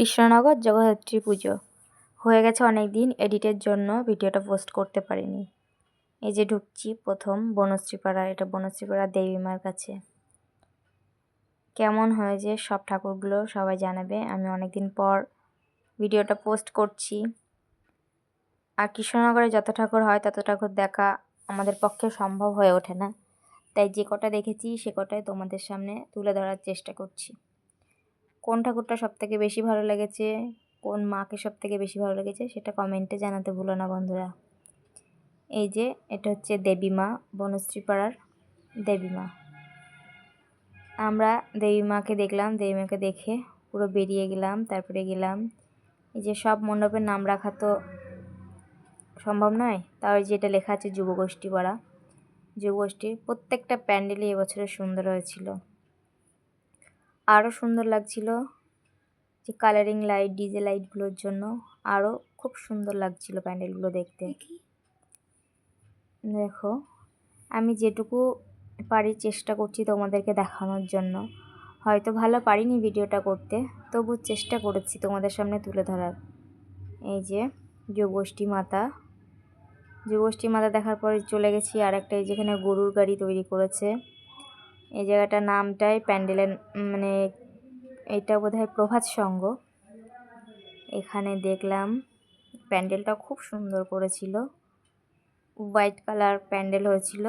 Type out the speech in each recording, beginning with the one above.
কৃষ্ণনগর জগদ্ধাত্রী পুজো। হয়ে গেছে অনেক দিন এডিটের জন্য ভিডিওটা পোস্ট করতে পারিনি। এই যে ঢুকছি প্রথম বনশ্রীপাড়া, এটা বনশ্রীপাড়া দেবীমার কাছে। কেমন হয়েছে সব ঠাকুরগুলো সবাই জানাবে। আমি অনেক দিন পর ভিডিওটা পোস্ট করছি। আর কৃষ্ণনগরে যত ঠাকুর হয়, তত ঠাকুর দেখা আমাদের পক্ষে সম্ভব হয়ে ওঠে না। তাই যে কটা দেখেছি, সে কটাই তোমাদের সামনে তুলে ধরার চেষ্টা করছি। কোন ঠাকুরটা সবথেকে বেশি ভালো লেগেছে, কোন মাকে সবথেকে বেশি ভালো লেগেছে সেটা কমেন্টে জানাতে ভুলো না বন্ধুরা। এই যে, এটা হচ্ছে দেবী মা বনশ্রী পাড়ার দেবী মা। আমরা দেবী মাকে দেখলাম, দেবী মাকে দেখে পুরো বেরিয়ে গেলাম, তারপরে গেলাম। এই যে সব মণ্ডপের নাম রাখা তো সম্ভব নয়, তাও যেটা লেখা আছে যুবগোষ্ঠী পাড়া। যুবগোষ্ঠীর প্রত্যেকটা প্যান্ডেলই এবছরে সুন্দর হয়েছিল। আরও সুন্দর লাগছিল যে কালারিং লাইট ডিজে লাইটগুলোর জন্য। আরও খুব সুন্দর লাগছিল প্যান্ডেলগুলো দেখতে। দেখো আমি যেটুকু পারি চেষ্টা করছি তোমাদেরকে দেখানোর জন্য। হয়তো ভালো পারিনি ভিডিওটা করতে তবু চেষ্টা করেছি তোমাদের সামনে তুলে ধরার। এই যে যুবগোষ্ঠী মাতা। যুবগোষ্ঠী মাতা দেখার পরে চলে গেছি আর একটা এই যেখানে গরুর গাড়ি তৈরি করেছে। এই জায়গাটার নামটাই প্যান্ডেলের মানে এটা বোধ হয় প্রভাত সঙ্গ। এখানে দেখলাম প্যান্ডেলটা খুব সুন্দর করেছিল। হোয়াইট কালার প্যান্ডেল হয়েছিল।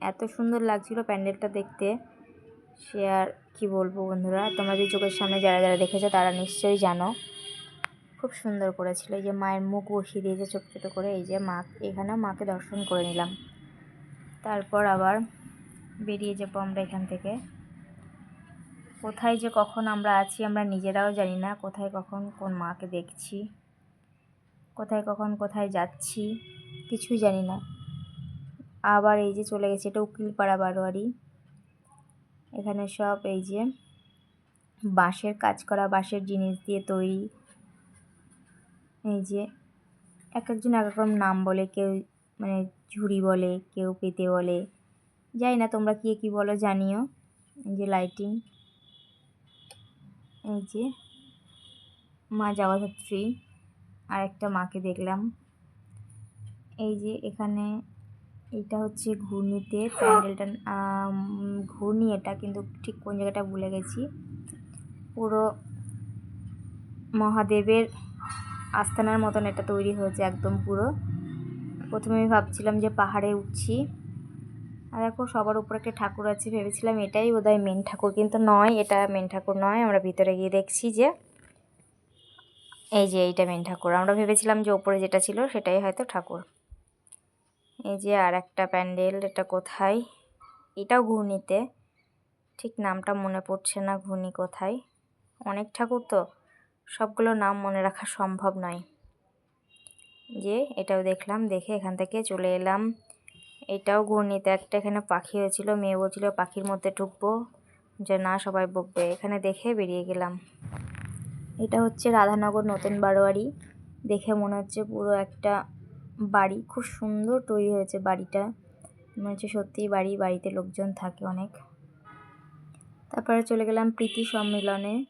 এত সুন্দর লাগছিল প্যান্ডেলটা দেখতে। সে আর কী বলব বন্ধুরা, তোমরা যে চোখের সামনে যারা যারা দেখেছ তারা নিশ্চয়ই জানো। খুব সুন্দর করেছিল। এই যে মায়ের মুখ বসিয়ে দিয়েছে ছোটো ছোটো করে। এই যে মা, এখানেও মাকে দর্শন করে নিলাম। তারপর আবার বেরিয়ে যাব আমরা এখান থেকে। কোথায় যে কখন আমরা আছি আমরা নিজেরাও জানি না, কোথায় কখন কোন মাকে দেখছি, কোথায় কখন কোথায় যাচ্ছি, কিছুই জানি না। আবার এই যে চলে গেছে, এটা উকিলপাড়া বারোয়ারি। এখানে সব এই যে বাঁশের কাজ করা, বাঁশের জিনিস দিয়ে তৈরি। এই যে এক একজন এক রকম নাম বলে, কেউ মানে ঝুড়ি বলে, কেউ পেতে বলে। যাই না তোমরা কে কী বলো, জানিও। এই যে লাইটিং এই যে মা যাওয়া জগদ্ধাত্রী আর একটা মাকে দেখলাম। এই যে এখানে এটা হচ্ছে ঘূর্ণিতে প্যান্ডেলটা ঘূর্ণি এটা কিন্তু ঠিক কোন জায়গাটা ভুলে গেছি। পুরো মহাদেবের আস্তানার মতন এটা তৈরি হয়েছে একদম পুরো। প্রথমে ভাবছিলাম যে পাহাড়ে উঠছি। আর দেখো সবার উপরে একটা ঠাকুর আছে, ভেবেছিলাম এটাই বোধহয় মেন ঠাকুর, কিন্তু নয়, এটা মেন ঠাকুর নয়। আমরা ভিতরে গিয়ে দেখছি যে এই যে এইটা মেন ঠাকুর। আমরা ভেবেছিলাম যে ওপরে যেটা ছিল সেটাই হয়তো ঠাকুর। এই যে আর একটা প্যান্ডেল, এটা কোথায়? এটাও ঘূর্ণিতে। ঠিক নামটা মনে পড়ছে না, ঘূর্ণি কোথায়? অনেক ঠাকুর তো। সবগুলো নাম মনে রাখা সম্ভব নয়। যে এটাও দেখলাম, দেখে এখান থেকে চলে এলাম। এটাও ঘূর্ণিতে একটা এখানে পাখি হয়েছিল, মেয়ে বলছিল পাখির মধ্যে ঢুকবো। যে না, সবাই বকবে। এখানে দেখে বেরিয়ে গেলাম। এটা হচ্ছে রাধানগর নতুন বারোয়ারি। দেখে মনে হচ্ছে পুরো একটা বাড়ি। খুব সুন্দর তৈরি হয়েছে বাড়িটা। মনে হচ্ছে সত্যিই বাড়ি, বাড়িতে লোকজন থাকে অনেক। তারপরে চলে গেলাম প্রীতি সম্মিলনে।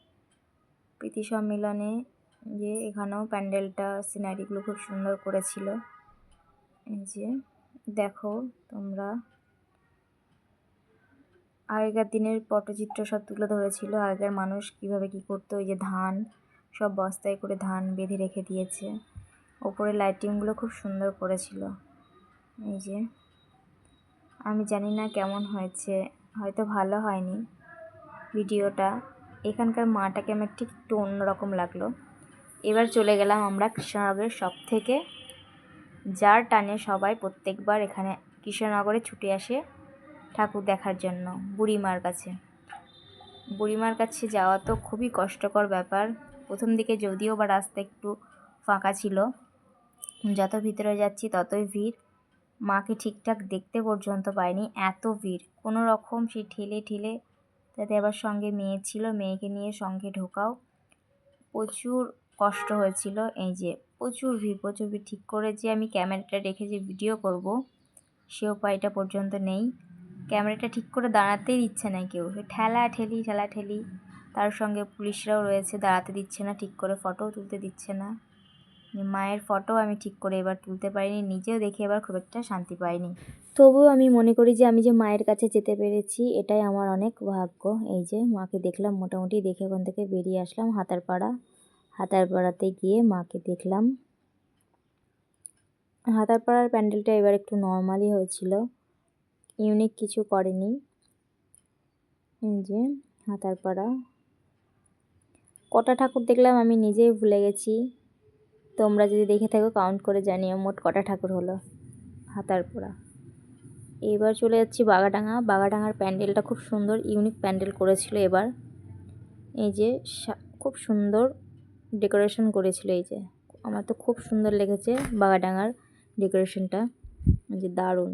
প্রীতি সম্মিলনে যে এখানেও প্যান্ডেলটা, সিনারিগুলো খুব সুন্দর করেছিল। যে। দেখো তোমরা। আগেকার দিনের পটচিত্র সব তুলে ধরেছিল। আগেকার মানুষ কীভাবে কি করতো ওই যে ধান, সব বস্তায় করে ধান বেঁধে রেখে দিয়েছে। ওপরে লাইটিংগুলো খুব সুন্দর করেছিল। এই যে, আমি জানি না কেমন হয়েছে, হয়তো ভালো হয়নি ভিডিওটা। এখানকার মাটাকে আমার ঠিক একটু অন্যরকম লাগল। এবার চলে গেলাম আমরা কৃষ্ণনগরের সব থেকে যার টানে সবাই প্রত্যেকবার এখানে কৃষ্ণনগরে ছুটে আসে ঠাকুর দেখার জন্য বুড়িমার কাছে। বুড়িমার কাছে যাওয়া তো খুবই কষ্টকর ব্যাপার। প্রথম দিকে যদিও বা রাস্তা একটু ফাঁকা ছিল, যত ভিতরে যাচ্ছি ততই ভিড়। মাকে ঠিকঠাক দেখতে পর্যন্ত পাইনি, এত ভিড়। কোনো রকম সেই ঠেলে ঠেলে তাতে আবার সঙ্গে মেয়ে ছিল, মেয়েকে নিয়ে সঙ্গে ঢোকাও। প্রচুর কষ্ট হয়েছিল, এই যে প্রচুর ভিড় প্রচুর ভিড়। ঠিক করে যে আমি ক্যামেরাটা রেখে যে ভিডিও করব, সে উপায়টা পর্যন্ত নেই। ক্যামেরাটা ঠিক করে দাঁড়াতেই দিচ্ছে না কেউ। ঠেলা ঠেলি ঠেলা ঠেলি। তার সঙ্গে পুলিশরাও রয়েছে, দাঁড়াতে দিচ্ছে না, ঠিক করে ফটোও তুলতে দিচ্ছে না। মায়ের ফটো আমি ঠিক করে এবার তুলতে পারিনি, নিজেও দেখে এবার খুব একটা শান্তি পাইনি। তবুও আমি মনে করি যে আমি যে মায়ের কাছে যেতে পেরেছি, এটাই আমার অনেক ভাগ্য। এই যে মাকে দেখলাম, মোটামুটি দেখে ওখান থেকে বেরিয়ে আসলাম হাতারপাড়া। হাতারপাড়াতে গিয়ে মাকে দেখলাম। হাতারপাড়ার প্যান্ডেলটা এবার একটু নর্মালি হয়েছিল। ইউনিক কিছু করেনি। এই যে হাতারপাড়া কটা ঠাকুর দেখলাম আমি নিজেই ভুলে গেছি। তোমরা যদি দেখে থাকো কাউন্ট করে জানিও, মোট কটা ঠাকুর হলো হাতারপাড়া এবার চলে যাচ্ছি বাগাডাঙ্গা। বাগাডাঙ্গার প্যান্ডেলটা খুব সুন্দর, ইউনিক প্যান্ডেল করেছিল এবার। এই যে খুব সুন্দর ডেকোরেশন করেছিল এই যে। আমার তো খুব সুন্দর লেগেছে বাগাডাঙ্গার ডেকোরেশনটা। যে দারুণ।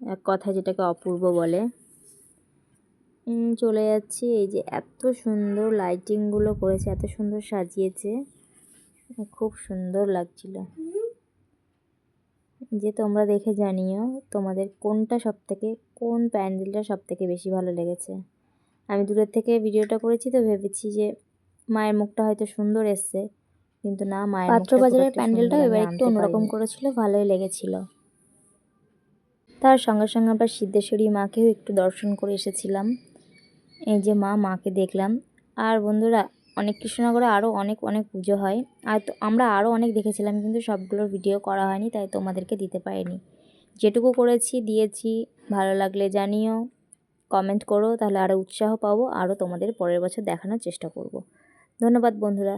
এক কথা যেটাকে অপূর্ব বলে। চলে যাচ্ছি। এই যে এত সুন্দর লাইটিংগুলো করেছে, এত সুন্দর সাজিয়েছে। খুব সুন্দর লাগছিল। যে তোমরা দেখে জানিও, তোমাদের কোনটা সব থেকে কোন প্যান্ডেলটা সব থেকে বেশি ভালো লেগেছে? আমি দূরের থেকে ভিডিওটা করেছি তো, ভেবেছি যে মায়ের মুখটা হয়তো সুন্দর এসছে কিন্তু না মায়ের পাত্রবাজারের প্যান্ডেলটা এবার একটু অন্যরকম করেছিল ভালোই লেগেছিল। তার সঙ্গে সঙ্গে আমরা সিদ্ধেশ্বরী মাকেও একটু দর্শন করে এসেছিলাম। এই যে মা মাকে দেখলাম। আর বন্ধুরা অনেক কৃষ্ণনগরে আরও অনেক অনেক পুজো হয়। আর তো আমরা আরও অনেক দেখেছিলাম কিন্তু সবগুলোর ভিডিও করা হয়নি তাই তোমাদেরকে দিতে পারিনি। যেটুকু করেছি দিয়েছি। ভালো লাগলে জানিও কমেন্ট করো তাহলে আরও উৎসাহ পাবো আরও তোমাদের পরের বছর দেখানোর চেষ্টা করব। ধন্যবাদ বন্ধুরা।